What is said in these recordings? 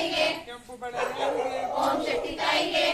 ತಾಯಿಗೆ ಓಂ ಶಕ್ತಿ ತಾಯಿಗೆ.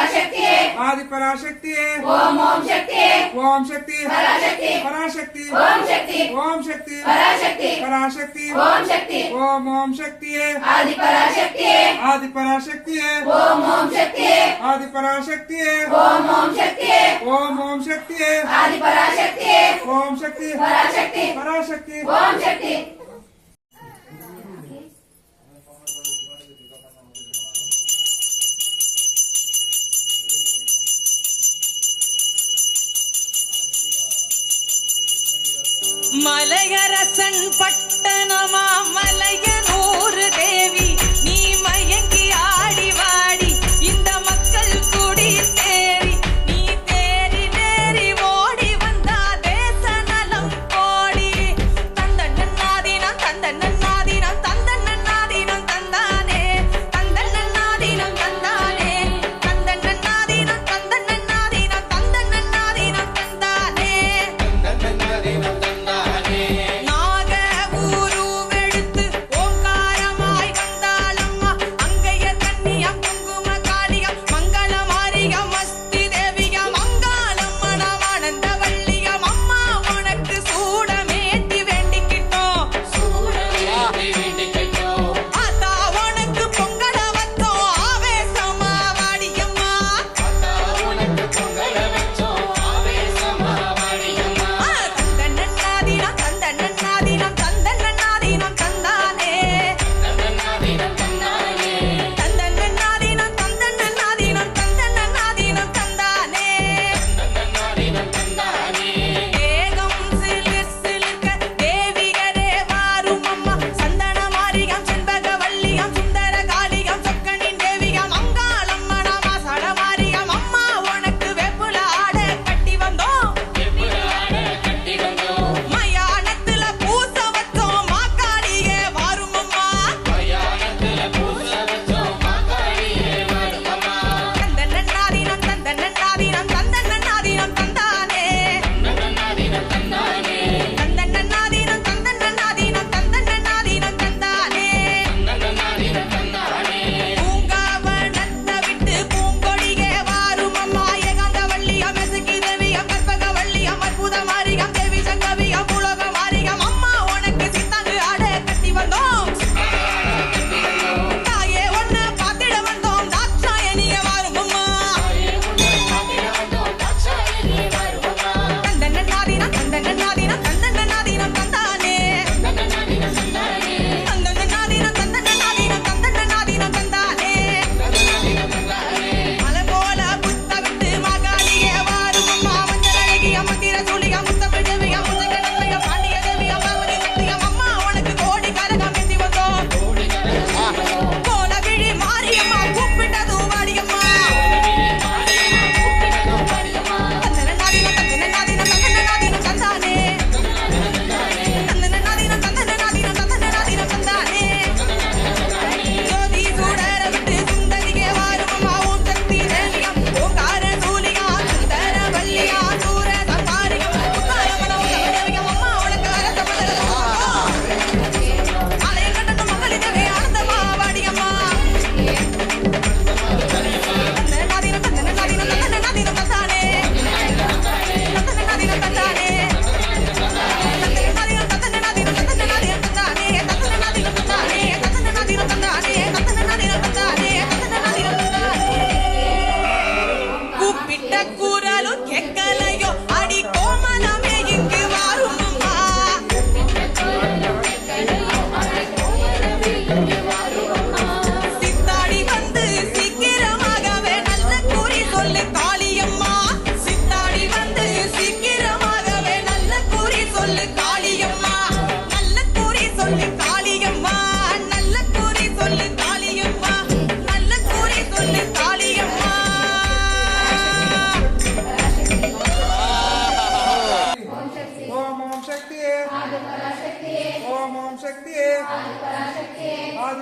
आदि पराशक्ति ओम ओम शक्ति ओम शक्ति। पराशक्ति। पराशक्ति। ओम शक्ति। ओम शक्ति। पराशक्ति। पराशक्ति। ओम शक्ति। ओम ओम शक्ति आदि पराशक्ति आदि पराशक्ति ओम ओम शक्ति आदि पराशक्ति ओम ओम शक्ति ओम ओम शक्ति आदि पराशक्ति ओम शक्ति। पराशक्ति। पराशक्ति। ओम शक्ति। பட்டணமா மலைய Aku.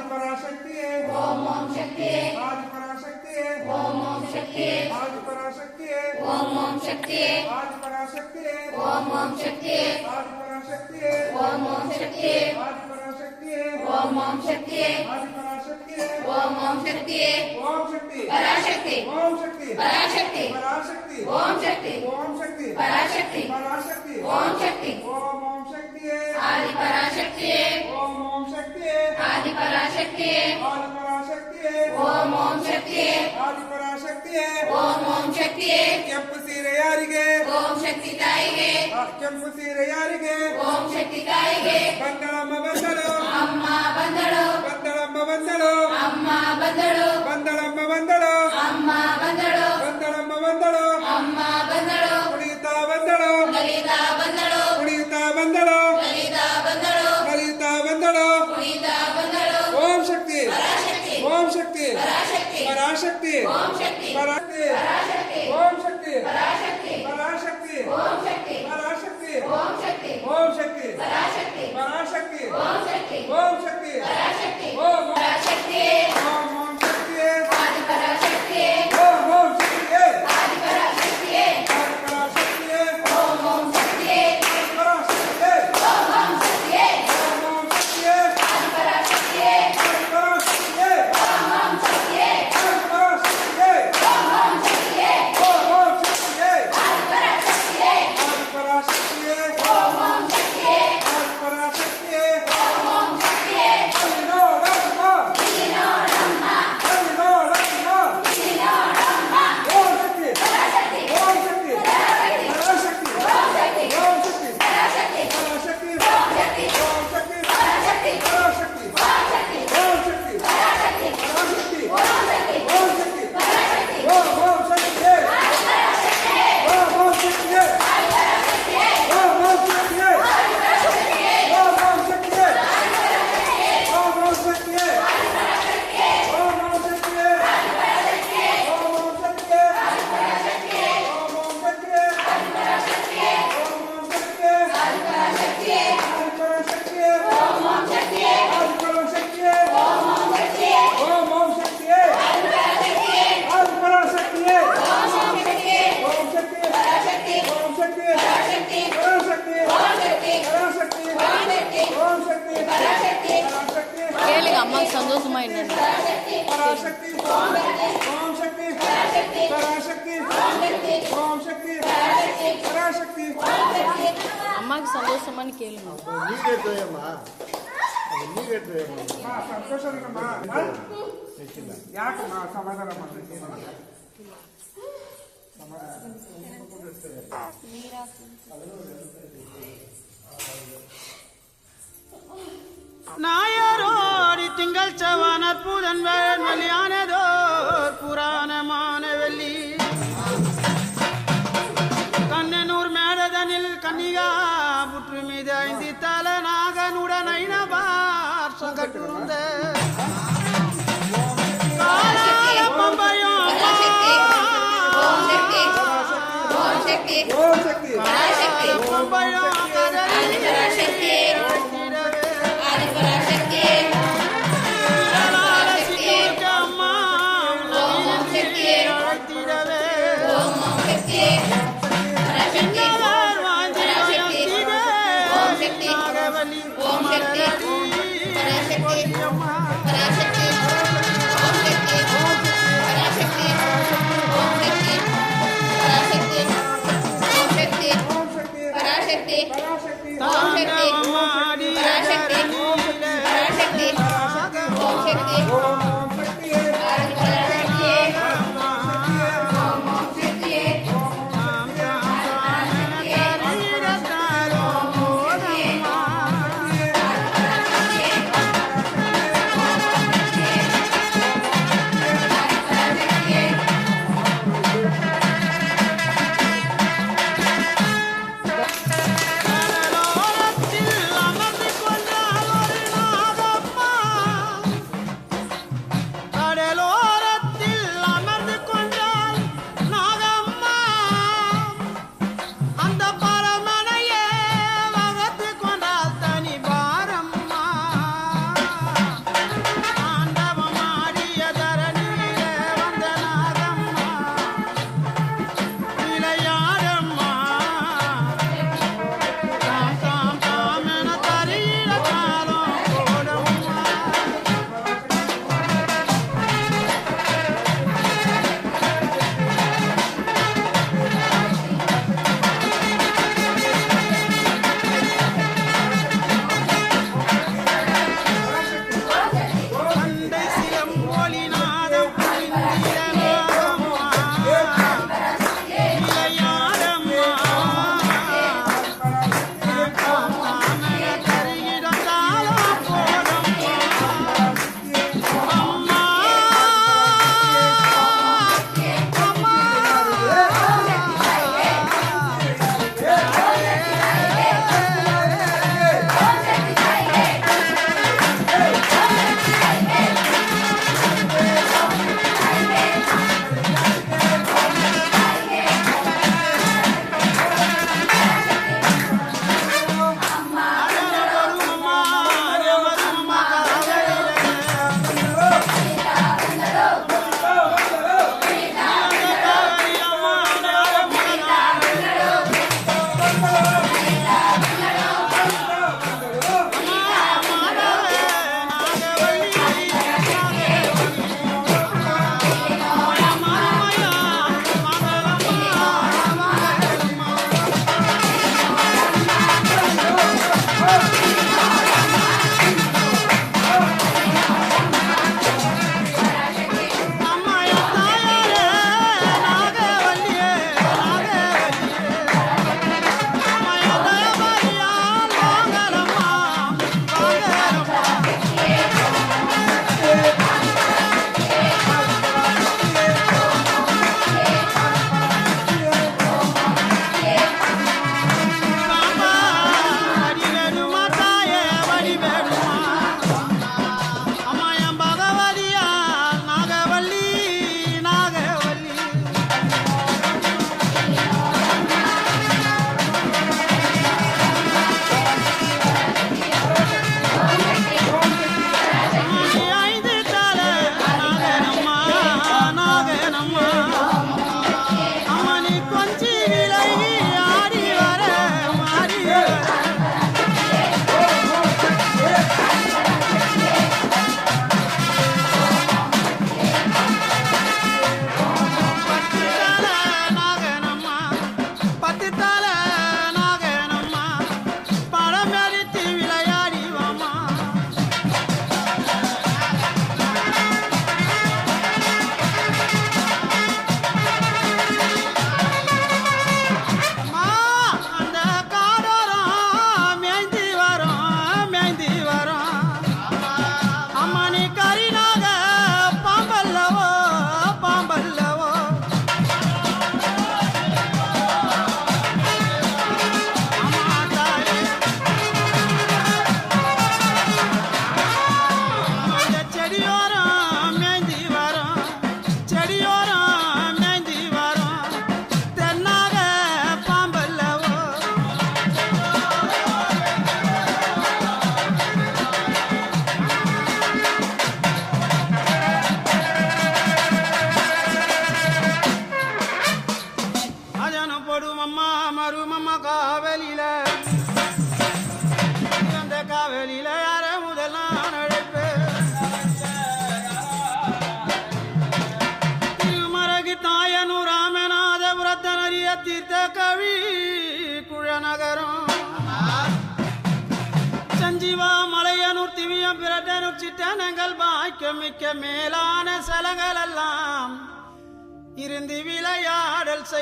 पराशक्ति है ओम ओम शक्ति है आज पराशक्ति है ओम ओम शक्ति है आज पराशक्ति है ओम ओम शक्ति है आज पराशक्ति है ओम ओम शक्ति है आज पराशक्ति है ओम ओम शक्ति है आज पराशक्ति है ओम ओम शक्ति है आज पराशक्ति है ओम ओम शक्ति है ओम शक्ति पराशक्ति ओम शक्ति पराशक्ति पराशक्ति ओम शक्ति ओम शक्ति पराशक्ति पराशक्ति ओम शक्ति ओम ओम ಓಂ ಓಂ ಶಕ್ತಿಯೇ ಆದಿ ಪರಾಶಕ್ತಿಯೇ ಓಂ ಓಂ ಶಕ್ತಿಯೇ ಆದಿ ಪರಾಶಕ್ತಿಯೇ ಆದಿಪರಾಶಕ್ತಿಯೇ ಓಂ ಓಂ ಶಕ್ತಿಯೇ ಆದಿಪರಾಶಕ್ತಿಯೇ ಓಂ ಓಂ ಶಕ್ತಿಯೇ ಕೆಂಪು ಸೀರೆ ಯಾರಿಗೆ ಓಂ ಶಕ್ತಿ ತಾಯಿಗೆ ಆ ಕೆಂಪು ಸೀರೆ ಯಾರಿಗೆ ಓಂ ಶಕ್ತಿ ತಾಯಿಗೆ ಬಂದಳಮ್ಮ ಬಂದಳು ಅಮ್ಮ ಬಂದಳು ಬಂದಳಮ್ಮ ಬಂದಳು ಅಮ್ಮ ಬಂದಳು ಬಂದಳಮ್ಮ ಬಂದಳು ಅಮ್ಮ ಬಂದಳು ಬಂದಳಮ್ಮ ಬಂದಳು ಅಮ್ಮ ಬಂದಳು ಕುಣಿಯುತ್ತಾ ಬಂದಳು ಕಲಿತಾ ಬಂದಳು पराशक्ति पराशक्ति पराशक्ति ओम शक्ति पराशक्ति पराशक्ति ओम शक्ति पराशक्ति ओम शक्ति ओम शक्ति पराशक्ति पराशक्ति ओम शक्ति ओम शक्ति पराशक्ति ओम पराशक्ति महान संतोषमय नंद पराशक्ति ओम शक्ति पराशक्ति ओम शक्ति पराशक्ति అమ్మకి సంతోషమని కేళ్ళు నీకెట్లేమ్మా నీకెట్లేమ్మా సంతోషమ్మా యాకమ్మా సమాధానం సమాధానం நாயரோடி திங்கள் செவன் அற்புதன் வெளியானதோர் புராணமான வெள்ளி. கண்ணனூர் மேடதனில் கன்னிகா புற்று மீது ஐந்து தல நாகனுடன் ஐநபார் சொங்கட்டுந்த பம்பையோ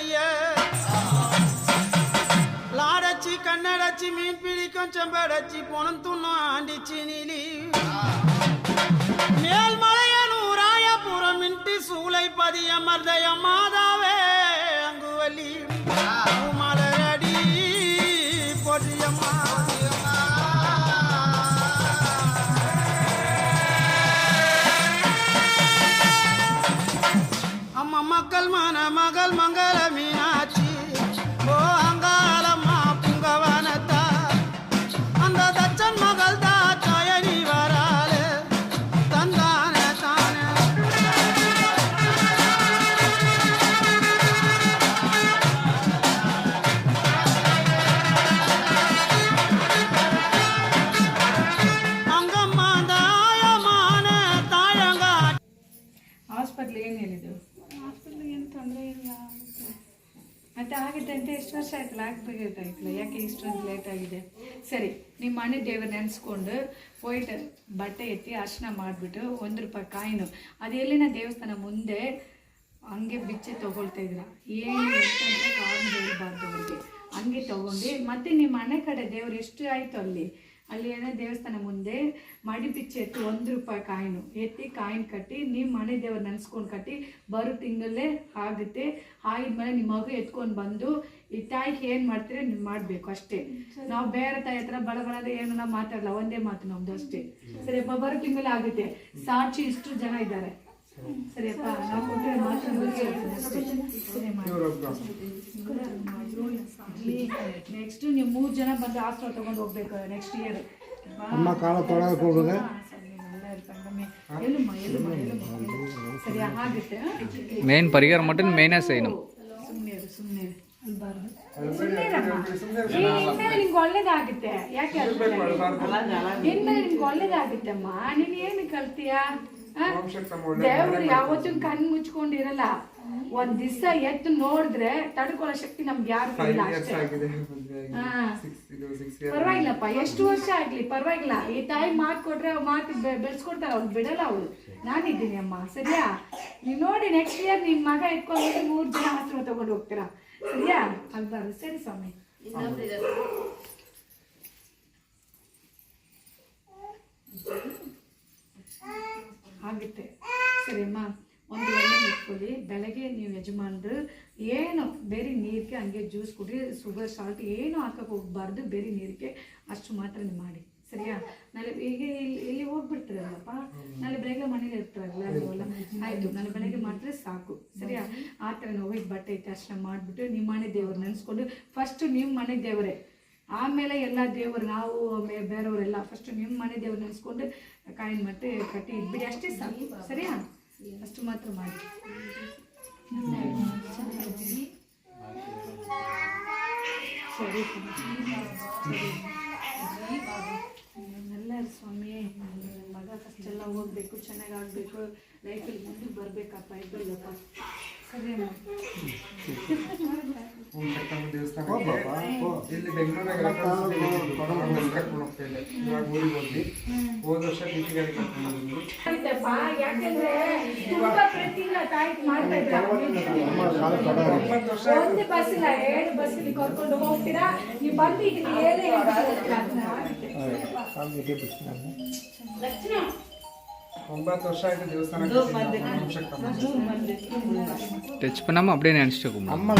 ஐய லாடச்சி கண்ணடச்சி மீன் பிடிக்கும் செம்படச்சி பொணம் துண்ணும் ஆண்டிச்சி நீலி. மேல்மலைய நூறாய புறம் இன்றி சூளை பதிய மர்தய மாதாவே அங்கு வலி மலரடி அம்மா மக்கள் மனமா ಎಷ್ಟು ವರ್ಷ ಆಯ್ತಲ್ಲ, ಯಾಕೆ ಇಷ್ಟೊಂದು ಲೇಟ್ ಆಗಿದೆ? ಸರಿ ನಿಮ್ಮ ಮನೆ ದೇವ್ರ ನೆನೆಸ್ಕೊಂಡು ವೈಟ್ ಬಟ್ಟೆ ಎತ್ತಿ ಅರ್ಶನ ಮಾಡಿಬಿಟ್ಟು ಒಂದು ರೂಪಾಯಿ ಕಾಯಿನು. ಅದು ದೇವಸ್ಥಾನ? ಮುಂದೆ ಹಂಗೆ ಬಿಚ್ಚಿ ತಗೊಳ್ತಾ ಇದ್ರ ಏನು ಕಾರಣ ಹೇಳ್ಬಾರ್ದು ಅವ್ರಿಗೆ. ಹಂಗೆ ತಗೊಂಡು, ಮತ್ತೆ ನಿಮ್ಮ ಮನೆ ಕಡೆ ದೇವ್ರು ಎಷ್ಟು ಆಯ್ತು ಅಲ್ಲಿ? ಅಲ್ಲಿ ಏನೋ ದೇವಸ್ಥಾನ ಮುಂದೆ ಮಡಿ ಬಿಚ್ಚಿ ಎತ್ತಿ ಒಂದು ರೂಪಾಯಿ ಕಾಯಿನು. ಎತ್ತಿ ಕಾಯಿನ್ ಕಟ್ಟಿ ನಿಮ್ಮ ಮನೆ ದೇವ್ರು ನೆನೆಸ್ಕೊಂಡು ಕಟ್ಟಿ, ಬರೋ ತಿಂಗಳೇ ಆಗುತ್ತೆ. ಆಗಿದ್ಮೇಲೆ ನಿಮ್ಮ ಮಗು ಎತ್ಕೊಂಡು ಬಂದು ಈ ತಾಯಿಗೆ ಏನು ಮಾಡ್ತೀರಿ ನೀವು ಮಾಡಬೇಕು ಅಷ್ಟೇ. ನಾವು ಬೇರೆ ತಾಯಿ ಹತ್ರ ಏನು ನಾವು ಮಾತಾಡಲ್ಲ ಒಂದೇ ಮಾತು ನಮ್ದು ಅಷ್ಟೇ. ಸರಿಯಪ್ಪ ಬರೋ ತಿಂಗಳ ಆಗುತ್ತೆ. ಸಾಕ್ಷಿ ಇಷ್ಟು ಜನ ಇದ್ದಾರೆ. ಸರಿಯಪ್ಪ ನಾವು ಕೊಟ್ಟಿರೋ ಮಾತು ನೆಕ್ಸ್ಟ್ ನೀವು ಮೂರು ಜನ ಬಂದು ಆಸ್ಟ್ರೋ ತಗೊಂಡು ಹೋಗ್ಬೇಕು ನೆಕ್ಸ್ಟ್ ಇಯರ್ ಅಮ್ಮ ಕಾಲ ತೊಳಗಕ್ಕೆ ಆಗುತ್ತೆ ಮೇನ್ ಪರಿಹಾರ ಮಟ್ಟ ಮೇನೇ ಸೈನು ಸುಮ್ಮನೆ ಸುಮ್ಮನೆ ನಿಮ್ಗೆ ಒಳ್ಳೇದಾಗುತ್ತೆ. ಯಾಕೆ ಇನ್ಮೇಲೆ ನಿಮ್ಗೆ ಒಳ್ಳೇದಾಗುತ್ತೆ ಅಮ್ಮ ನೀನ್ ಏನು ಕಲ್ತೀಯಾ? ದೇವ್ರು ಯಾವತ್ತೂ ಕಣ್ ಮುಚ್ಕೊಂಡಿರಲ್ಲ. ಒಂದ್ ದಿವಸ ಎತ್ತು ನೋಡಿದ್ರೆ ತಡ್ಕೊಳ್ಳೋ ಶಕ್ತಿ ನಮ್ಗೆ ಯಾರು ಇಲ್ಲ ಅಷ್ಟೇ. ಹಾ. ಪರವಾಗಿಲ್ಲಪ್ಪ ಎಷ್ಟು ವರ್ಷ ಆಗ್ಲಿ ಪರವಾಗಿಲ್ಲ. ಈ ತಾಯಿ ಮಾತು ಕೊಟ್ರೆ ಮಾತು ಬೆ- ಬೆಳ್ಸ್ಕೊಡ್ತಾರ ಅವ್ಳು ಬಿಡಲ್ಲ ಅವ್ರು. ನಾನಿದ್ದೀನಿ ಅಮ್ಮ ಸರಿಯಾ? ನೀವ್ ನೋಡಿ ನೆಕ್ಸ್ಟ್ ಇಯರ್ ನಿಮ್ ಮಗ ಎತ್ಕೊಂಡು ಮೂರ್ ಜನ ಆಶ್ರಮ ತಗೊಂಡು ಹೋಗ್ತೀರಾ? ಸರಿಯಾ ಅಲ್ಬಾರ್ದು ಸರಿ ಸ್ವಾಮಿ ಆಗುತ್ತೆ ಸರಿ ಅಮ್ಮ ಒಂದು ಒಳ್ಳೆ ಇಟ್ಕೊಳ್ಳಿ. ಬೆಳಗ್ಗೆ ನೀವು ಯಜಮಾನ್ರು ಏನು ಬೇರೆ ನೀರಿಗೆ ಹಂಗೆ ಜ್ಯೂಸ್ ಕುಡಿ ಶುಗರ್ ಸಾಲ್ಟ್ ಏನು ಹಾಕಕ್ಕೆ ಹೋಗ್ಬಾರ್ದು. ಬೇರೆ ನೀರಿಗೆ ಅಷ್ಟು ಮಾತ್ರ ನೀವು ಮಾಡಿ. ಸರಿಯಾ? ನಾಳೆ ಈಗ ಇಲ್ಲಿ ಇಲ್ಲಿ ಹೋಗ್ಬಿಡ್ತೀರಲ್ಲಪ್ಪ? ನಾಳೆ ಬೆಳಗ್ಗೆ ಮನೇಲಿ ಇರ್ತಾರಲ್ಲ ನೀವೆಲ್ಲ ಆಯ್ತು ನಾಳೆ ಬೆಳಗ್ಗೆ ಮಾಡಿದ್ರೆ ಸಾಕು ಸರಿಯಾ? ಆ ಥರ ಹೋಗಿ ಬಟ್ಟೆ ಐತೆ ಅರ್ಶನ ಮಾಡಿಬಿಟ್ಟು ನಿಮ್ಮ ಮನೆ ದೇವ್ರು ನೆನೆಸ್ಕೊಂಡು ಫಸ್ಟ್ ನಿಮ್ಮ ಮನೆ ದೇವರೇ. ಆಮೇಲೆ ಎಲ್ಲ ದೇವರು ನಾವು ಬೇರೆಯವರೆಲ್ಲ ಫಸ್ಟ್ ನಿಮ್ಮ ಮನೆ ದೇವ್ರು ನೆನೆಸ್ಕೊಂಡು ಕಾಯಿನ್ ಮತ್ತೆ ಕಟ್ಟಿ ಇಟ್ಬಿಡಿ ಅಷ್ಟೇ ಸಾಕು ಸರಿಯಾ? ಅಷ್ಟು ಮಾತ್ರ ಮಾಡಿ. ಸರಿ ಸರಿ ಎಲ್ಲ ಸ್ವಾಮಿ ನನ್ನ ಮಗ ಓದಬೇಕು ಚೆನ್ನಾಗಿ ಆಗಬೇಕು ಲೈಫಲ್ಲಿ ಮುಂದೆ ಬರಬೇಕಪ್ಪ ಇದ್ದಲ್ಲಪ್ಪ ಸರಿ ಅಮ್ಮ. ಇಲ್ಲಿ ಬೆಂಗಳೂರಾಗ ಕರ್ಕೊಂಡು ಹೋಗ್ತಾ ಇದ್ದೆ ಇವಾಗ ಊರಿಗೆ ಹೋಗಿ ಹೋದ ವರ್ಷ ಕರ್ಕೊಂಡು ಹೋಗಿದ್ವಿ ಯಾಕಂದ್ರೆ ತುಂಬಾ ಪ್ರತಿನ ತಾಯಿ ಮಾಡ್ತಾ ಇದ್ರ. ಒಂದು ಬಸ್ ಇಲ್ಲ ಎರಡು ಬಸ್ ಇಲ್ಲಿ ಕರ್ಕೊಂಡು ಹೋಗ್ತೀರಾ? ನೀವು ಬಂದು ಈಗ ಏನೇ ಹೇಳ್ತೀರಾ ಅದನ್ನ ಆಗುತ್ತೆ. ಲಕ್ಷ್ಮಣ, ಒಂಬತ್ತು ವರ್ಷ ಆಯ್ತು ದೇವಸ್ಥಾನ ಟಚ್ ಪನ್ನಮ್ಮ ಅಪ್ಡೇ ನೆನೆಸ್ಟು ಅಮ್ಮ